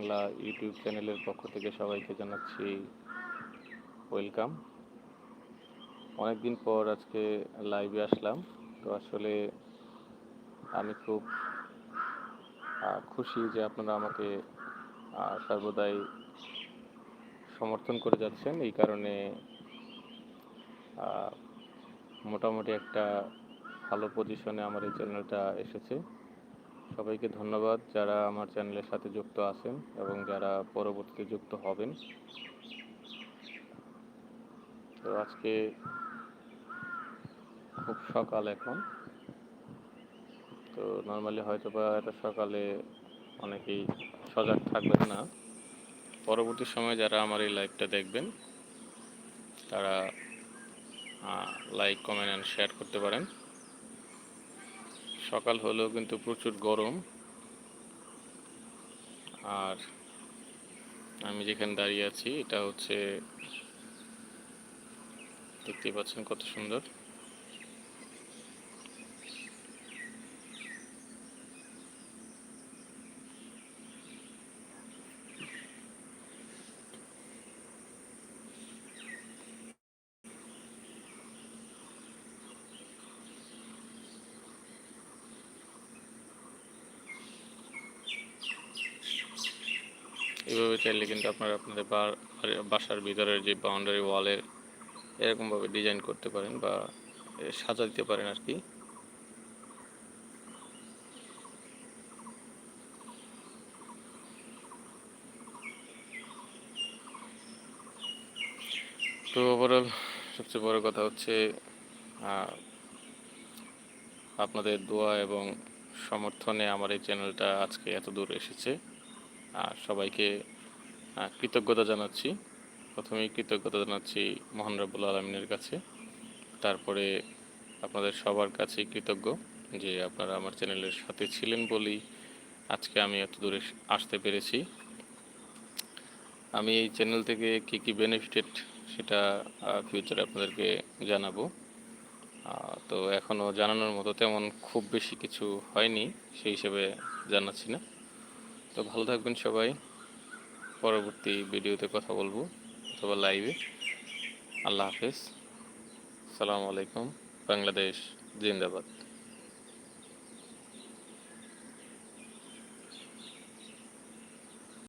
Bangla YouTube চ্যানেলের পক্ষ থেকে সবাইকে জানাচ্ছি ওয়েলকাম। অনেকদিন পর আজকে লাইভে আসলাম, তো আসলে আমি খুব খুশি যে আপনারা আমাকে সর্বদাই সমর্থন করে যাচ্ছেন। এই কারণে মোটামুটি একটা ভালো পজিশনে আমার এই চ্যানেলটা এসেছে। সবাইকে ধন্যবাদ যারা আমার চ্যানেলের সাথে যুক্ত আছেন এবং যারা পরবর্তীতে যুক্ত হবেন। তো আজকে খুব সকাল এখন। তো নর্মালি হয়তো বা এত সকালে অনেকেই সজাগ থাকবেন না। পরবর্তী সময়ে যারা আমার এই লাইভটা দেখবেন, তারা লাইক কমেন্ট অ্যান্ড শেয়ার করতে পারেন। সকাল হলেও কিন্তু প্রচুর গরম। আর আমি যেখানে দাঁড়িয়ে আছি, এটা হচ্ছে, দেখতেই পাচ্ছেন কত সুন্দর। এভাবে চাইলে কিন্তু আপনারা আপনাদের বাসার ভিতরের যে বাউন্ডারি ওয়ালের এরকমভাবে ডিজাইন করতে পারেন বা সাজা দিতে পারেন আর কি। তো ওভারঅল সবচেয়ে বড় কথা হচ্ছে আপনাদের দোয়া এবং সমর্থনে আমার এই চ্যানেলটা আজকে এত দূর এসেছে। আর সবাইকে কৃতজ্ঞতা জানাচ্ছি। প্রথমেই কৃতজ্ঞতা জানাচ্ছি মহান রব্বুল আলমিনের কাছে। তারপরে আপনাদের সবার কাছেই কৃতজ্ঞ যে আপনারা আমার চ্যানেলের সাথে ছিলেন বলেই আজকে আমি এত দূরে আসতে পেরেছি। আমি এই চ্যানেল থেকে কি কি বেনিফিটেড সেটা ফিউচারে আপনাদেরকে জানাব। তো এখনও জানানোর মতো তেমন খুব বেশি কিছু হয়নি, সেই হিসেবে জানাচ্ছি না। তো ভালো থাকবেন সবাই। পরবর্তী ভিডিওতে কথা বলব অথবা লাইভে আল্লাহ হাফেজ। সালামু আলাইকুম। বাংলাদেশ জিন্দাবাদ।